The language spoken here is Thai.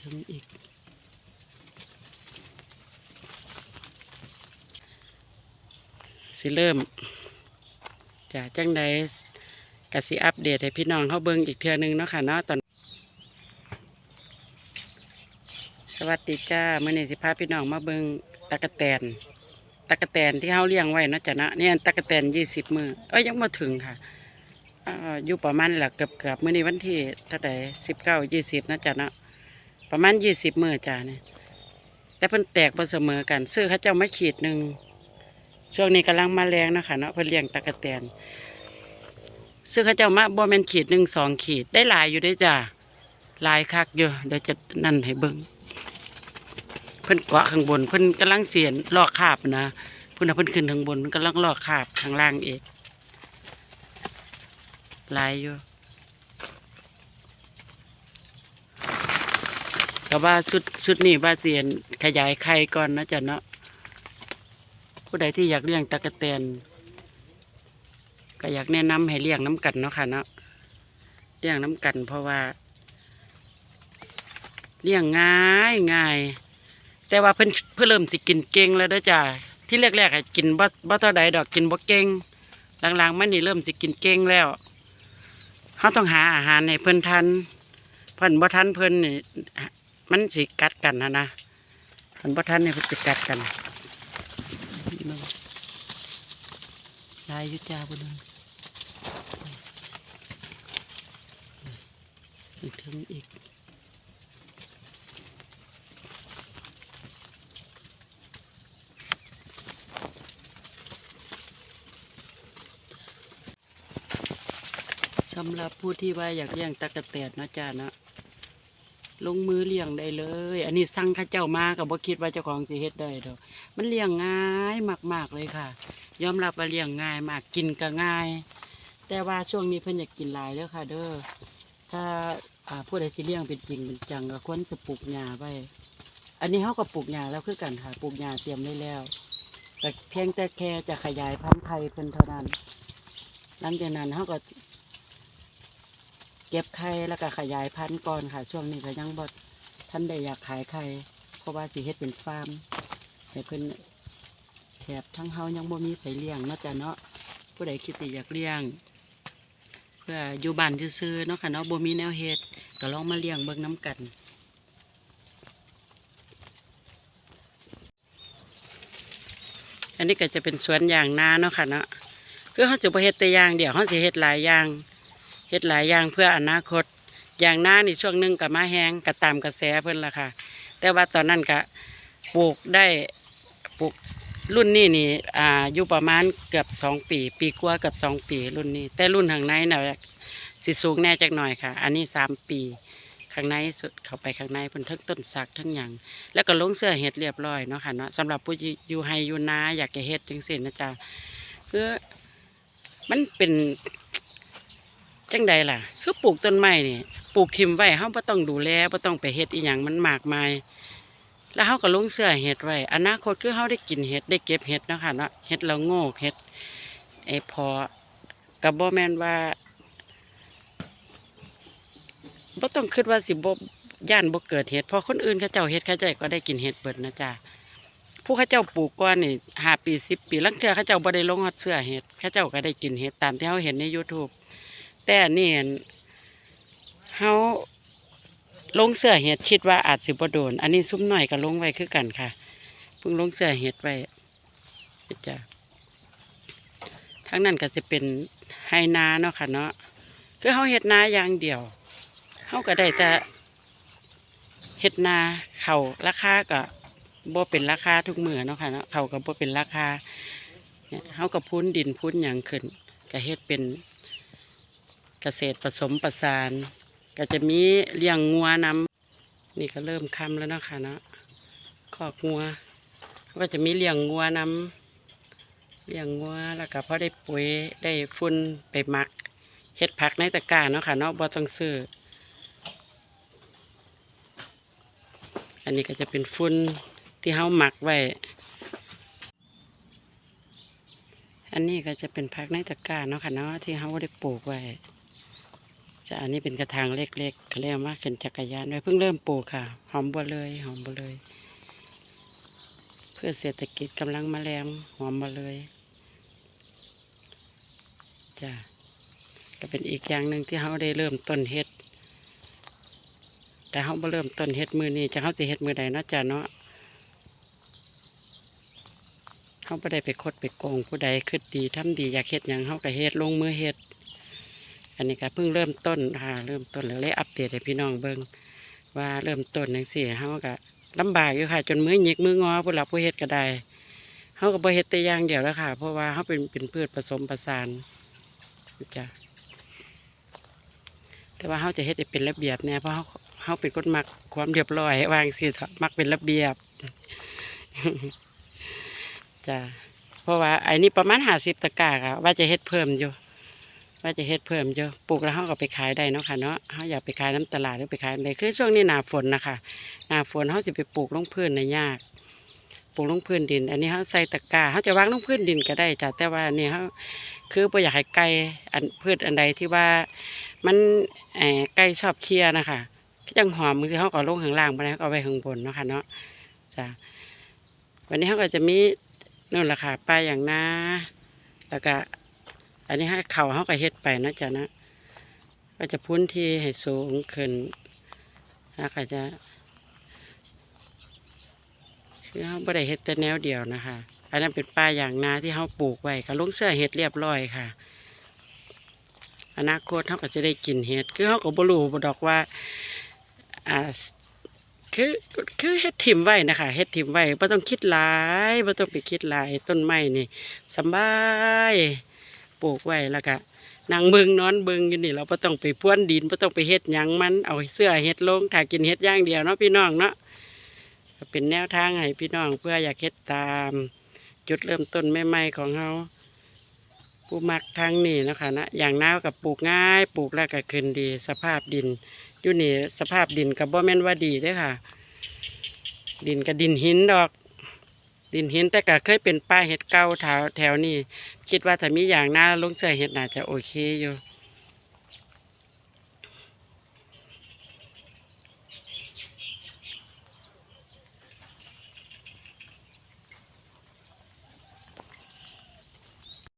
ถึงอีก สิเริ่มจะจังใดกสิอัปเดตให้พี่น้องเขาเบิ่งอีกเทือหนึงเนาะค่ะเนาะตอนสวัสดีจ้าเมื่อนี้สิพาพี่น้องมาเบิ่งตะกะแตนตะกะแตนที่เขาเลี้ยงไว้เนาะจ้ะนะเนี่ยตะกะแตนยี่สิบมือเอ้ยยังมาถึงค่ะอาอยู่ประมาณหละเกือบเกือบๆมื่อนี้วันที่เท่าไหร่สิบเก้ายี่สิบนะจ้ะนะ ประมาณยี่สิบมือจ้าเนี่ยแต่เพิ่นแตกบ่เสมอกัน ซื้อเขาเจ้ามาขีดหนึ่งช่วงนี้กำลังมาแรงนะคะเนาะเพิ่นเลี้ยงตะกะแตนซื้อเขาเจ้ามาบ่แมนขีดหนึ่งสองขีดได้หลายอยู่ได้จ้าหลายคักอยู่เดี๋ยวจะนั่นให้เบิ่งเพิ่นเกาะข้างบนเพิ่นกำลังเสียนลอกคาบนะเพิ่นเอาเพิ่นขึ้นข้างบนเพิ่นกำลังลอกคาบข้างล่างเองหลายอยู่ ก็ว่าสุดสุดนี่ว่าเสียนขยายไข่ก่อนนะจ๊ะเนาะผู้ใดที่อยากเลี้ยงตะกะแตนก็อยากแนะนำให้เลี้ยงน้ำกันเนาะค่ะเนาะเลี้ยงน้ำกัน เพราะว่า เลี้ยงง่ายง่าย แต่ว่าเพิ่นเพิ่นเริ่มสิกินเก่งแล้วเด้อจ้าที่แรกๆให้กินบ่บ่เท่าใดดอกกินบ่เก่งหลังๆมันนี่เริ่มสิกินเก่งแล้วเฮาต้องหาอาหารให้เพิ่นทันเพิ่นบ่ทันเพิ่นนี่ มันสิกัดกันนะนะเพิ่นบ่ทันนี่เพิ่นสิกัดกันลายอยุจ้าบ่นึงถึงอีกสำหรับผู้ที่ว่าอยากเลี้ยงตะกะแตนนะจ๊ะนะ ลงมือเลี้ยงได้เลย อันนี้สั่งข้าเจ้ามากับบ่คิดว่าเจ้าของสิเฮ็ดได้ดอกมันเลี้ยงง่ายมาก ๆเลยค่ะ ยอมรับว่าเลี้ยงง่ายมากกินก็ง่าย แต่ว่าช่วงนี้เพิ่นอยากกินหลายเด้อค่ะ เด้อถ้าอ่าผู้ใดสิเลี้ยงเป็นจริงเป็นจังก็ควรจะปลูกหญ้าไว้ อันนี้เฮาก็ปลูกหญ้าแล้วคือกันค่ะปลูกหญ้าเตรียมไว้แล้ว แต่เพียงแต่แค่จะขยายพันธุ์ไข่เพิ่นเท่านั้นหลังจากนั้นเขาก็ เก็บไข่แล้วก็ขยายพันธุ์ก่อนค่ะ ช่วงนี้ก็ยังบดท่านได้อยากขายไข่เพราะว่าสิเฮ็ดเป็นฟาร์มให้เพิ่นแถบทั้งเฮายังบ่มีไผเลี้ยงเนาะจ้ะเนาะผู้ใดคิดสิอยากเลี้ยง เพื่ออยู่บ้านซื่อๆเนาะค่ะเนาะบ่มีแนวเฮ็ดก็ลองมาเลี้ยงเบิ่งน้กันอันนี้ก็จะเป็นสวนยางนาเนาะค่ะเนาะคือเขาจะบ่เฮ็ดแต่อย่างเดียวเขาสิเฮ็ดหลายอย่าง เฮ็ดหลายอย่างเพื่ออนาคต อย่างหน้านี่ช่วงหนึงกับมาแห้งกับตามกระแสเพิ่นละค่ะ แต่ว่าตอนนั้นก็ปลูกได้ปลูกรุ่นนี้นี่อ่าอยู่ประมาณเกือบสองปี ปีกว่าเกือบสองปีรุ่นนี้ แต่รุ่นข้างในน่ะสิสูงแน่จักหน่อยค่ะ อันนี้สามปีข้างในสุดเข้าไปข้างในเพิ่นทั้งต้นสักทั้งหยังแล้วก็ลงเสื้อเฮ็ดเรียบร้อยเนาะค่ะเนาะสำหรับผู้อยู่ไฮอยู่นาอยากจะเฮ็ดจังซี่นะจ๊ะคือมันเป็น จังใดล่ะ คือปลูกต้นไม้นี่ปลูกทิมไว้เฮาบ่ต้องดูแลบ่ต้องไปเฮ็ดอีหยังมันมากมาย แล้วเฮาก็ลงเสื้อเฮ็ดไว้อนาคตคือเฮาได้กินเฮ็ดได้เก็บเฮ็ดเนาะค่ะเนาะเฮ็ดแล้วโง่เฮ็ดไอ้พอก็บ่แม่นว่าบ่ต้องคิดว่าสิบ่ย่านบ่เกิดเฮ็ดพอคนอื่นเขาเจ้าเฮ็ดเขาเจ้าก็ได้กินเฮ็ดเบิดนะจ๊ะผู้เขาเจ้าปลูกก่อนนี่ห้าปีสิบปีลังเทือเขาเจ้าบ่ได้ลงฮอดเสื้อเฮ็ดเขาเจ้าก็ได้กินเฮ็ดตามที่เฮาเห็นใน YouTube แต่นี่เฮาลงเสื้อเห็ดคิดว่าอาจสิบโดน อันนี้ซุ้มหน่อยก็ลงไว้คือกันค่ะเพิ่งลงเสื้อเห็ดไว้จ้ะทั้งนั้นก็จะเป็นไฮนาเนาะค่ะเนาะคือเฮาเฮ็ดนาอย่างเดียวเฮาก็ได้แต่เฮ็ดนาเขาราคาก็บ่เป็นราคาทุกมือเนาะค่ะเนาะเขาก็บ่เป็นราคาเนี่ยเฮาก็พุ้นดินพุ้นหยังขึ้นก็เฮ็ดเป็น เกษตรผสมประสาน ก็จะมีเลี้ยงงัวนำนี่ก็เริ่มคำแล้วนะคะเนาะคอกงัว ก็จะมีเลี้ยงงัวนำเลี้ยงงัวแล้วก็พอได้ปุ๋ยได้ฝุ่นไปหมักเฮ็ดผักในตะกร้าเนาะค่ะเนาะบ่ต้องซื้ออันนี้ก็จะเป็นฝุ่นที่เฮาหมักไว้ อันนี้ก็จะเป็นผักในตะกร้าเนาะค่ะเนาะที่เฮาได้ปลูกไว้ จะอันนี้เป็นกระถางเล็กๆเขาเรียกว่าขึ้นจักรยานไว้เพิ่งเริ่มปลูกค่ะ หอมบัวเลย หอมบัวเลย เพื่อเศรษฐกิจกำลังมาแรงหอมบัวเลยจ้ะก็เป็นอีกอย่างหนึ่งที่เขาได้เริ่มต้นเฮ็ด แต่เขาเริ่มต้นเฮ็ดมือนี้จะเขาสิเฮ็ดมือใดเนาะจ้ะเนาะเขาบ่ได้ไปคดไปโกงผู้ใดคิดดีทำดีอยากเฮ็ดหยังเขาก็เฮ็ดลงมือเฮ็ด อันนี้ก็เพิ่งเริ่มต้นค่ะเริ่มต้นแล้วเลยอัปเดตให้พี่น้องเบิ่งว่าเริ่มต้นจังซี่เฮาก็ลำบากอยู่ค่ะ จนมือหยิกมืองอผู้หลับผู้เฮ็ดก็ได้เฮาก็บ่เฮ็ดแต่อย่างเดียวแล้วค่ะ เพราะว่าเฮาเป็นเป็นพืชผสมผสานจ้ะแต่ว่าเฮาจะเฮ็ดเป็นระเบียบเนี่ยเพราะเฮาเฮาเป็นคนมักความเรียบร้อยวางสิมักเป็นระเบียบจ้ะเพราะว่าไอันนี้ประมาณ50ตะกร้าค่ะว่าจะเฮ็ดเพิ่มอยู่ ว่าจะเฮ็ดเพิ่มเยอะปลูกแล้วเขาก็ไปขายได้เนาะค่ะเนาะเขาอยากไปขายน้ำตลาดหรือไปขายอะไรคือช่วงนี้หนาฝนนะคะหนาฝนเขาจะไปปลูกลงพื้นในยาก ปลูกลงพื้นดิน อันนี้เขาใส่ตะกร้าเขาจะวางลงพื้นดินก็ได้จ้ะแต่ว่าอันนี่เขาคือไ่อยากให้ไก่อันพืชอันใดที่ว่ามันแอบไก่ชอบเคี้ยนะคะจังหอมมือที่เขาก็ลงข้างล่างไปแล้วก็เอาไว้ข้างบนเนาะค่ะเนาะจ้ะวันนี้เขาก็จะมีนู่นแหละค่ะปลาอย่างนาแล้วก็ อันนี้ให้เขาเขาก็เฮ็ดไปนะจ๊ะนะ ก็จะพ้นที่ให้สูงขึ้นแล้วก็จะคือเขาไม่ได้เฮ็ดแต่แนวเดียวนะคะ อันนั้นเป็นป้าอย่างนาที่เขาปลูกไว้ก็ลงเสื้อเฮ็ดเรียบร้อยค่ะ อนาคตเขาก็จะได้กินเฮ็ดคือเขาก็บ่รู้บ่ดอกว่าอ่าคือคือเฮ็ดถิ่มไว้นะคะเฮ็ดถิ่มไว้บ่ต้องคิดหลายบ่ต้องไปคิดหลายต้นไม้นี่สบาย ปลูกไว้แล้วก็นั่งเบิงนอนเบิงอยู่นี่เราไ่ต้องไปพ่วนดินไ่ต้องไปเฮ็ดหยังมัน เอาเสื้อเฮ็ดลงถ้ากินเฮ็ดย่างเดียวเนาะพี่น้องเนาะเป็นแนวทางให้พี่น้องเพื่ออยากเฮ็ดตาม จุดเริ่มต้นใหม่ๆของเขาผู้มักทางนี่นะคะนะอย่างน้ากับปลูกง่ายปลูกแล้วก็ขึ้นดี สภาพดินอยู่นี่สภาพดินกับบ่แม่นว่าดีเด้อค่ะ ดินกับดินหินดอก ดินหินแต่ก็เคยเป็นป้าเห็ดเก่าแถวแถวนี้ คิดว่าถ้ามีอย่างหน้าลงเสือเห็ดน่าจะโอเคอยู่